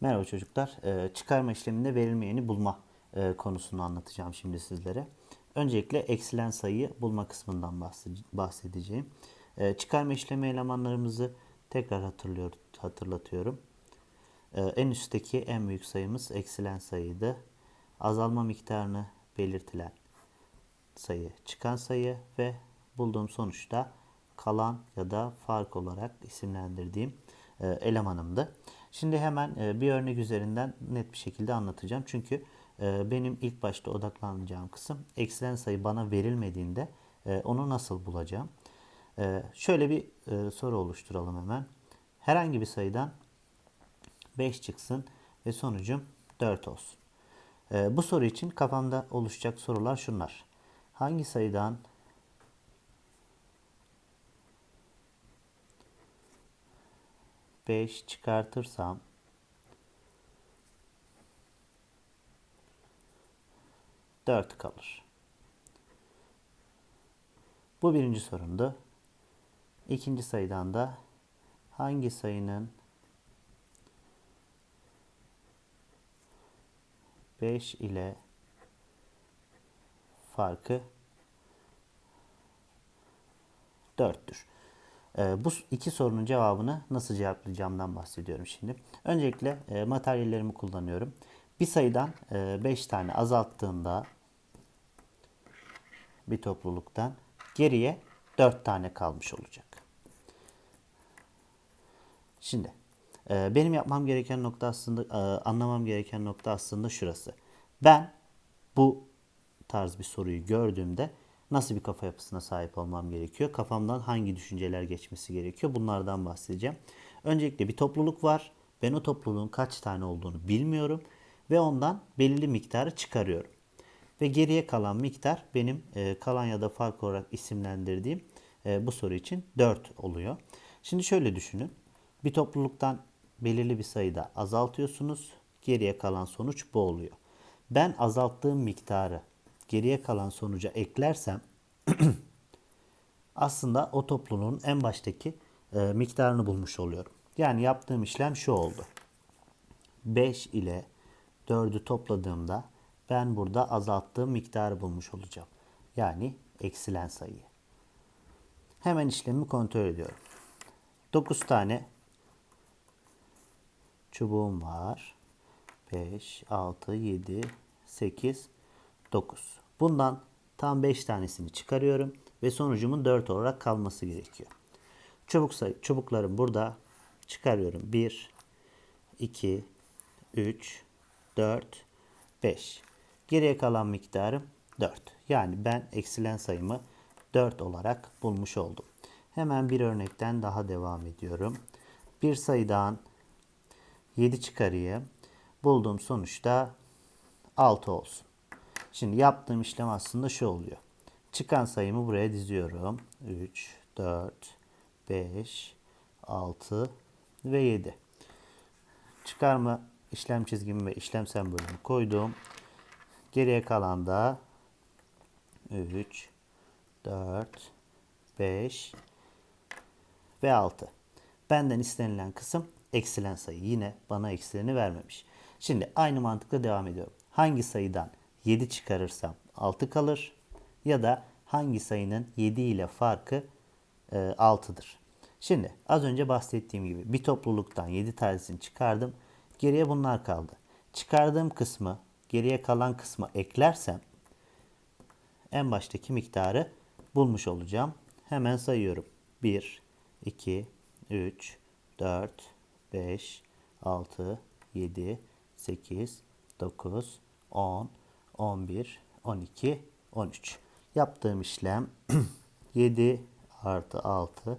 Merhaba çocuklar. Ee, Çıkarma işleminde verilmeyeni bulma e, konusunu anlatacağım şimdi sizlere. Öncelikle eksilen sayıyı bulma kısmından bahse- bahsedeceğim. Ee, Çıkarma işlemi elemanlarımızı tekrar hatırlatıyorum. Ee, En üstteki en büyük sayımız eksilen sayıydı. Azalma miktarını belirtilen sayı çıkan sayı ve bulduğum sonuçta kalan ya da fark olarak isimlendirdiğim e, elemanımdı. Şimdi hemen e, bir örnek üzerinden net bir şekilde anlatacağım. Çünkü e, benim ilk başta odaklanacağım kısım eksilen sayı bana verilmediğinde e, onu nasıl bulacağım? Şöyle bir soru oluşturalım hemen. Herhangi bir sayıdan 5 çıksın ve sonucum 4 olsun. Bu soru için kafamda oluşacak sorular şunlar. Hangi sayıdan beş çıkartırsam dört kalır. Bu birinci sorumdu. İkinci sayıdan da hangi sayının 5 ile farkı 4'tür. Ee, bu iki sorunun cevabını nasıl cevaplayacağımdan bahsediyorum şimdi. Öncelikle e, materyallerimi kullanıyorum. Bir sayıdan 5 tane azalttığımda bir topluluktan geriye 4 tane kalmış olacak. Şimdi e, benim yapmam gereken nokta aslında e, anlamam gereken nokta aslında şurası. Ben bu tarz bir soruyu gördüğümde nasıl bir kafa yapısına sahip olmam gerekiyor? Kafamdan hangi düşünceler geçmesi gerekiyor? Bunlardan bahsedeceğim. Öncelikle bir topluluk var. Ben o topluluğun kaç tane olduğunu bilmiyorum ve ondan belirli miktarı çıkarıyorum. Ve geriye kalan miktar benim e, kalan ya da fark olarak isimlendirdiğim e, bu soru için 4 oluyor. Şimdi şöyle düşünün. Bir topluluktan belirli bir sayıda azaltıyorsunuz. Geriye kalan sonuç bu oluyor. Ben azalttığım miktarı geriye kalan sonuca eklersem aslında o topluluğun en baştaki e, miktarını bulmuş oluyorum. Yani yaptığım işlem şu oldu. 5 ile 4'ü topladığımda ben burada azalttığım miktarı bulmuş olacağım. Yani eksilen sayıyı. Hemen işlemi kontrol ediyorum. 9 tane çubuğum var. 5, 6, 7, 8, 9. Bundan tam 5 tanesini çıkarıyorum ve sonucumun 4 olarak kalması gerekiyor. Çubuk sayı, çubuklarım burada çıkarıyorum. 1, 2, 3, 4, 5. Geriye kalan miktarım 4. Yani ben eksilen sayımı 4 olarak bulmuş oldum. Hemen bir örnekten daha devam ediyorum. Bir sayıdan 7 çıkarayım. Bulduğum sonuçta 6 olsun. Şimdi yaptığım işlem aslında şu oluyor. Çıkan sayımı buraya diziyorum. 3, 4, 5, 6 ve 7. Çıkarma işlem çizgimi ve işlem sembolünü koydum. Geriye kalan da 3, 4, 5 ve 6. Benden istenilen kısım eksilen sayı. Yine bana eksileni vermemiş. Şimdi aynı mantıkla devam ediyorum. Hangi sayıdan 7 çıkarırsam 6 kalır ya da hangi sayının 7 ile farkı e, 6'dır. Şimdi az önce bahsettiğim gibi bir topluluktan 7 tanesini çıkardım. Geriye bunlar kaldı. Çıkardığım kısmı geriye kalan kısmı eklersem en baştaki miktarı bulmuş olacağım. Hemen sayıyorum. 1, 2, 3, 4, 5, 6, 7, 8, 9, 10, 11, 12, 13. Yaptığım işlem 7 artı 6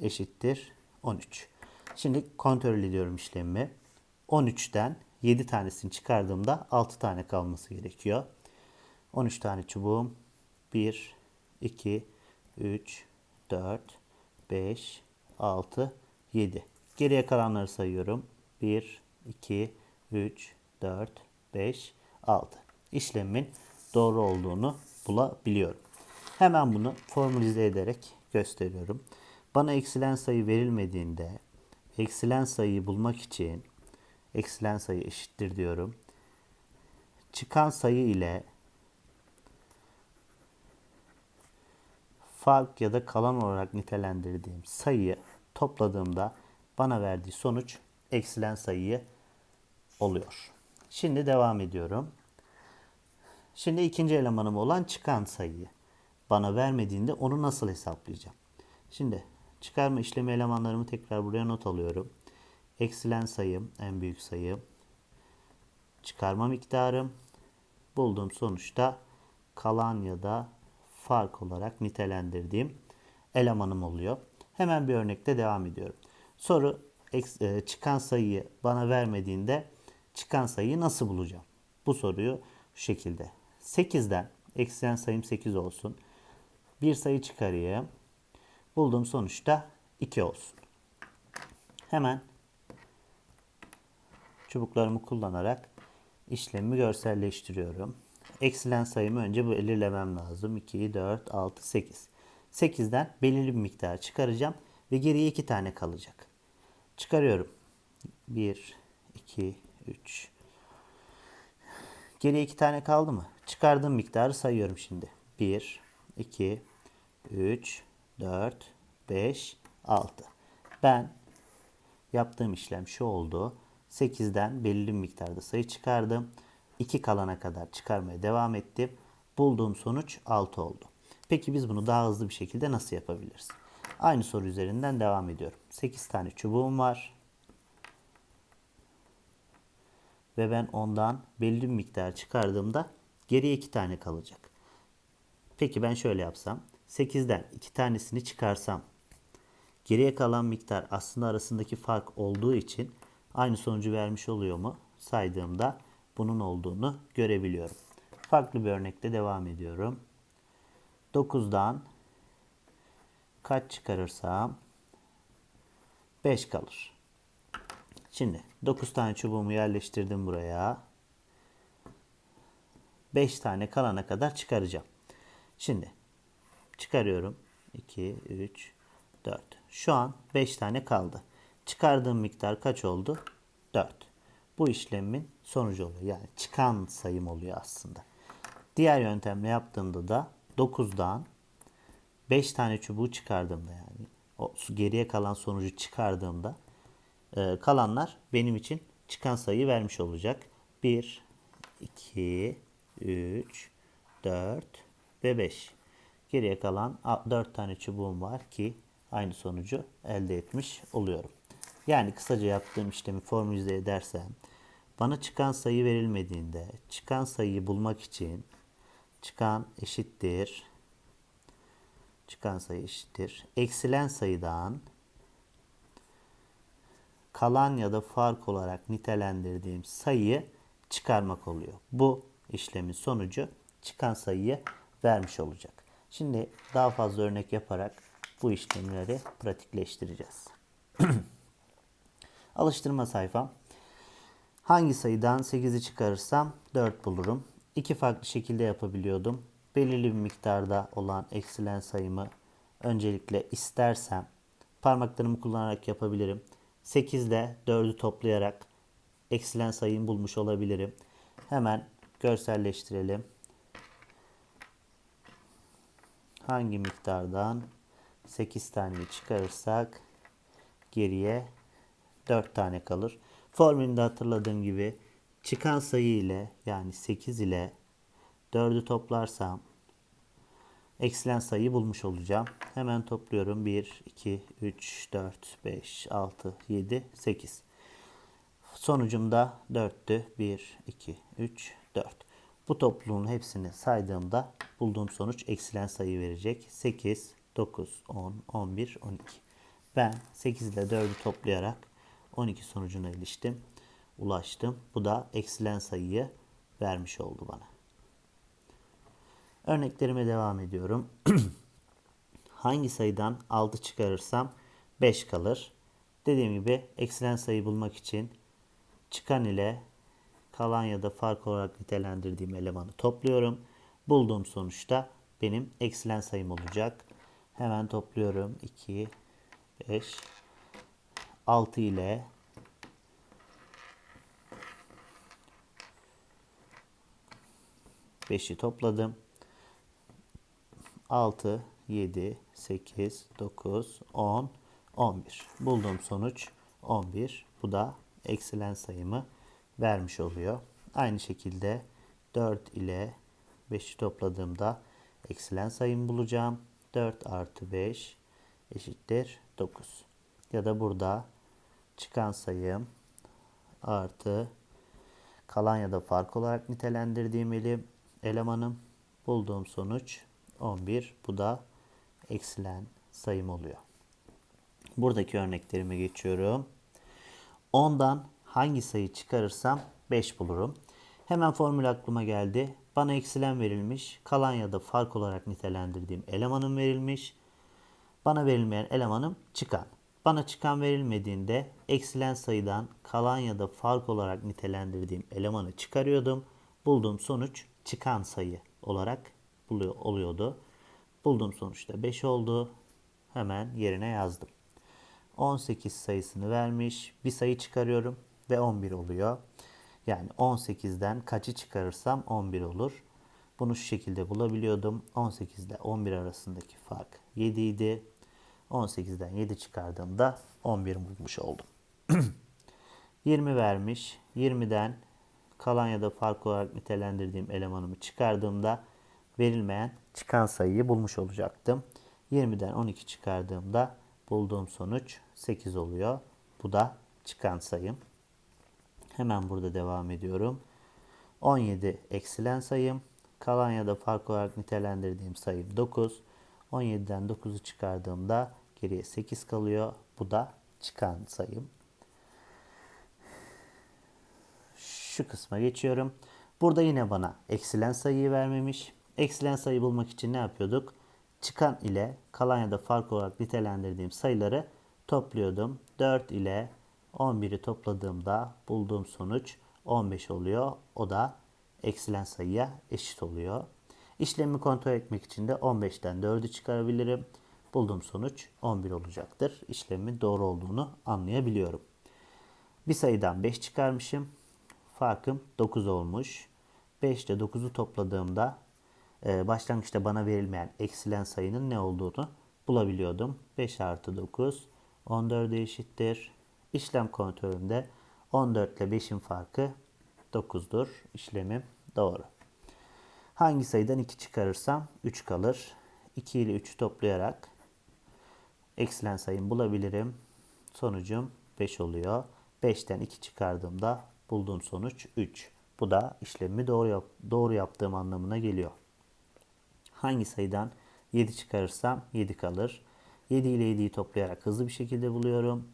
eşittir 13. Şimdi kontrol ediyorum işlemimi. 13'ten 7 tanesini çıkardığımda 6 tane kalması gerekiyor. 13 tane çubuğum 1, 2, 3, 4, 5, 6, 7. Geriye kalanları sayıyorum. 1, 2, 3, 4, 5, 6. İşlemin doğru olduğunu bulabiliyorum. Hemen bunu formülize ederek gösteriyorum. Bana eksilen sayı verilmediğinde eksilen sayıyı bulmak için eksilen sayı eşittir diyorum. Çıkan sayı ile fark ya da kalan olarak nitelendirdiğim sayıyı topladığımda bana verdiği sonuç eksilen sayıyı oluyor. Şimdi devam ediyorum. Şimdi ikinci elemanım olan çıkan sayıyı bana vermediğinde onu nasıl hesaplayacağım? Şimdi çıkarma işlemi elemanlarımı tekrar buraya not alıyorum. Eksilen sayım, en büyük sayım. Çıkarma miktarım. Bulduğum sonuçta kalan ya da fark olarak nitelendirdiğim elemanım oluyor. Hemen bir örnekte devam ediyorum. Soru e, çıkan sayıyı bana vermediğinde çıkan sayıyı nasıl bulacağım? Bu soruyu şu şekilde. 8'den eksilen sayım 8 olsun. Bir sayı çıkarayım. Bulduğum sonuçta 2 olsun. Hemen çubuklarımı kullanarak işlemi görselleştiriyorum. Eksilen sayımı önce belirlemem lazım. 2, 4, 6, 8. 8'den belirli bir miktar çıkaracağım ve geriye 2 tane kalacak. Çıkarıyorum. 1, 2, 3. Geriye 2 tane kaldı mı? Çıkardığım miktarı sayıyorum şimdi. 1, 2, 3, 4, 5, 6. Ben yaptığım işlem şu oldu. 8'den belirli bir miktarda sayı çıkardım. 2 kalana kadar çıkarmaya devam ettim. Bulduğum sonuç 6 oldu. Peki biz bunu daha hızlı bir şekilde nasıl yapabiliriz? Aynı soru üzerinden devam ediyorum. 8 tane çubuğum var. Ve ben ondan belli bir miktar çıkardığımda geriye 2 tane kalacak. Peki ben şöyle yapsam. 8'den 2 tanesini çıkarsam geriye kalan miktar aslında arasındaki fark olduğu için aynı sonucu vermiş oluyor mu? Saydığımda bunun olduğunu görebiliyorum. Farklı bir örnekte devam ediyorum. 9'dan kaç çıkarırsam 5 kalır. Şimdi 9 tane çubuğumu yerleştirdim buraya. 5 tane kalana kadar çıkaracağım. Şimdi çıkarıyorum. 2, 3, 4. Şu an 5 tane kaldı. Çıkardığım miktar kaç oldu? 4. Bu işlemin sonucu oluyor. Yani çıkan sayım oluyor aslında. Diğer yöntemle yaptığımda da 9'dan 5 tane çubuğu çıkardığımda yani o geriye kalan sonucu çıkardığımda e, kalanlar benim için çıkan sayıyı vermiş olacak. 1, 2, 3, 4 ve 5. Geriye kalan 4 tane çubuğum var ki aynı sonucu elde etmiş oluyorum. Yani kısaca yaptığım işlemi formülize edersem bana çıkan sayı verilmediğinde çıkan sayıyı bulmak için çıkan eşittir çıkan sayı eşittir eksilen sayıdan kalan ya da fark olarak nitelendirdiğim sayıyı çıkarmak oluyor. Bu işlemin sonucu çıkan sayıyı vermiş olacak. Şimdi daha fazla örnek yaparak bu işlemleri pratikleştireceğiz. Alıştırma sayfam. Hangi sayıdan 8'i çıkarırsam 4 bulurum. İki farklı şekilde yapabiliyordum. Belirli bir miktarda olan eksilen sayımı öncelikle istersem parmaklarımı kullanarak yapabilirim. 8 ile 4'ü toplayarak eksilen sayımı bulmuş olabilirim. Hemen görselleştirelim. Hangi miktardan 8 tane çıkarırsak geriye 4 tane kalır. Formülünde hatırladığım gibi çıkan sayı ile yani 8 ile 4'ü toplarsam eksilen sayıyı bulmuş olacağım. Hemen topluyorum. 1, 2, 3, 4, 5, 6, 7, 8. Sonucum da 4'tü. 1, 2, 3, 4. Bu topluluğun hepsini saydığımda bulduğum sonuç eksilen sayı verecek. 8, 9, 10, 11, 12. Ben 8 ile 4'ü toplayarak 12 sonucuna eriştim. Ulaştım. Bu da eksilen sayıyı vermiş oldu bana. Örneklerime devam ediyorum. Hangi sayıdan 6 çıkarırsam 5 kalır. Dediğim gibi eksilen sayı bulmak için çıkan ile kalan ya da fark olarak nitelendirdiğim elemanı topluyorum. Bulduğum sonuçta benim eksilen sayım olacak. Hemen topluyorum. 2, 5, 6 ile 5'i topladım. 6, 7, 8, 9, 10, 11. Bulduğum sonuç 11. Bu da eksilen sayımı vermiş oluyor. Aynı şekilde 4 ile 5'i topladığımda eksilen sayımı bulacağım. 4 artı 5 eşittir 9. Ya da burada çıkan sayım artı kalan ya da fark olarak nitelendirdiğim elim, elemanım bulduğum sonuç 11. Bu da eksilen sayım oluyor. Buradaki örneklerime geçiyorum. 10'dan hangi sayı çıkarırsam 5 bulurum. Hemen formül aklıma geldi. Bana eksilen verilmiş, kalan ya da fark olarak nitelendirdiğim elemanım verilmiş. Bana verilmeyen elemanım çıkan. Bana çıkan verilmediğinde eksilen sayıdan kalan ya da fark olarak nitelendirdiğim elemanı çıkarıyordum. Bulduğum sonuç çıkan sayı olarak buluyor, oluyordu. Bulduğum sonuçta 5 oldu. Hemen yerine yazdım. 18 sayısını vermiş. Bir sayı çıkarıyorum ve 11 oluyor. Yani 18'den kaçı çıkarırsam 11 olur. Bunu şu şekilde bulabiliyordum. 18 ile 11 arasındaki fark 7 idi. 18'den 7 çıkardığımda 11 bulmuş oldum. 20 vermiş. 20'den kalan ya da fark olarak nitelendirdiğim elemanımı çıkardığımda verilmeyen çıkan sayıyı bulmuş olacaktım. 20'den 12 çıkardığımda bulduğum sonuç 8 oluyor. Bu da çıkan sayım. Hemen burada devam ediyorum. 17 eksilen sayım. Kalan ya da fark olarak nitelendirdiğim sayım 9. 17'den 9'u çıkardığımda geriye 8 kalıyor. Bu da çıkan sayım. Şu kısma geçiyorum. Burada yine bana eksilen sayıyı vermemiş. Eksilen sayı bulmak için ne yapıyorduk? Çıkan ile kalan ya da fark olarak nitelendirdiğim sayıları topluyordum. 4 ile 11'i topladığımda bulduğum sonuç 15 oluyor. O da eksilen sayıya eşit oluyor. İşlemi kontrol etmek için de 15'ten 4'ü çıkarabilirim. Bulduğum sonuç 11 olacaktır. İşlemin doğru olduğunu anlayabiliyorum. Bir sayıdan 5 çıkarmışım. Farkım 9 olmuş. 5 ile 9'u topladığımda e, başlangıçta bana verilmeyen eksilen sayının ne olduğunu bulabiliyordum. 5 artı 9 14'e eşittir. İşlem kontrolünde 14 ile 5'in farkı 9'dur. İşlemim doğru. Hangi sayıdan 2 çıkarırsam 3 kalır. 2 ile 3'ü toplayarak eksilen sayımı bulabilirim. Sonucum 5 oluyor. 5'ten 2 çıkardığımda bulduğum sonuç 3. Bu da işlemi doğru, yap doğru yaptığım anlamına geliyor. Hangi sayıdan 7 çıkarırsam 7 kalır. 7 ile 7'yi toplayarak hızlı bir şekilde buluyorum.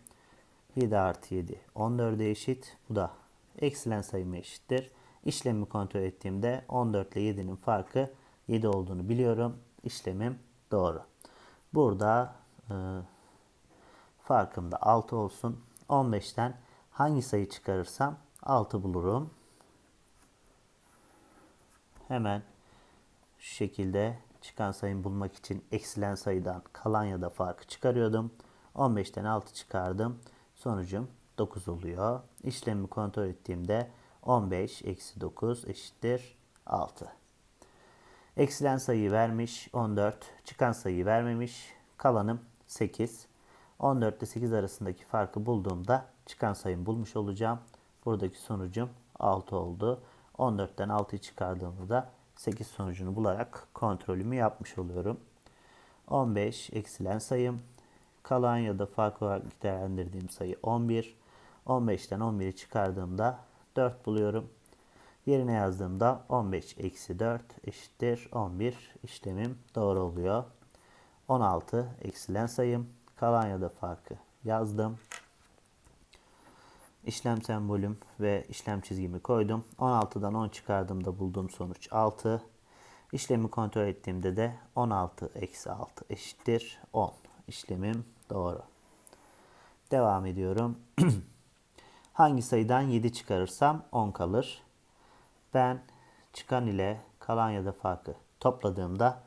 7 artı 7 14'e eşit. Bu da eksilen sayıma eşittir. İşlemi kontrol ettiğimde 14 ile 7'nin farkı 7 olduğunu biliyorum. İşlemim doğru. Burada e, farkım da 6 olsun. 15'ten hangi sayı çıkarırsam 6 bulurum. Hemen şu şekilde çıkan sayımı bulmak için eksilen sayıdan kalan ya da farkı çıkarıyordum. 15'ten 6 çıkardım. Sonucum 9 oluyor. İşlemi kontrol ettiğimde 15 eksi 9 eşittir 6. Eksilen sayıyı vermiş 14. Çıkan sayıyı vermemiş. Kalanım 8. 14 ile 8 arasındaki farkı bulduğumda çıkan sayımı bulmuş olacağım. Buradaki sonucum 6 oldu. 14'ten 6'yı çıkardığımda da 8 sonucunu bularak kontrolümü yapmış oluyorum. 15 eksilen sayım. Kalan ya da fark olarak nitelendirdiğim sayı 11. 15'ten 11'i çıkardığımda 4 buluyorum. Yerine yazdığımda 15 eksi 4 eşittir 11 işlemim doğru oluyor. 16 eksilen sayım. Kalan ya da farkı yazdım. İşlem sembolüm ve işlem çizgimi koydum. 16'dan 10 çıkardığımda bulduğum sonuç 6. İşlemi kontrol ettiğimde de 16 eksi 6 eşittir 10. İşlemim doğru. Devam ediyorum. Hangi sayıdan 7 çıkarırsam 10 kalır. Ben çıkan ile kalan ya da farkı topladığımda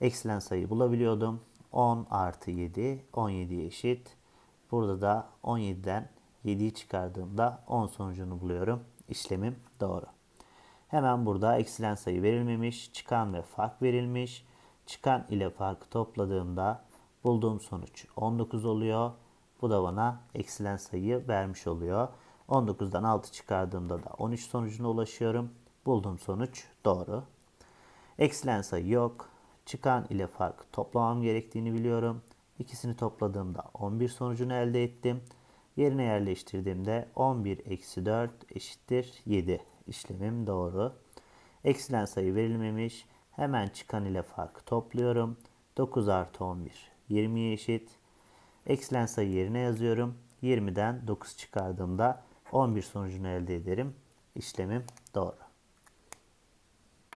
eksilen sayı bulabiliyordum. 10 artı 7 17 eşit. Burada da 17'den 7'yi çıkardığımda 10 sonucunu buluyorum. İşlemim doğru. Hemen burada eksilen sayı verilmemiş, çıkan ve fark verilmiş. Çıkan ile farkı topladığımda bulduğum sonuç 19 oluyor. Bu da bana eksilen sayıyı vermiş oluyor. 19'dan 6 çıkardığımda da 13 sonucuna ulaşıyorum. Bulduğum sonuç doğru. Eksilen sayı yok. Çıkan ile farkı toplamam gerektiğini biliyorum. İkisini topladığımda 11 sonucunu elde ettim. Yerine yerleştirdiğimde 11 eksi 4 eşittir 7. İşlemim doğru. Eksilen sayı verilmemiş. Hemen çıkan ile farkı topluyorum. 9 artı 11 20'ye eşit. Eksilen sayı yerine yazıyorum. 20'den 9 çıkardığımda 11 sonucunu elde ederim. İşlemim doğru.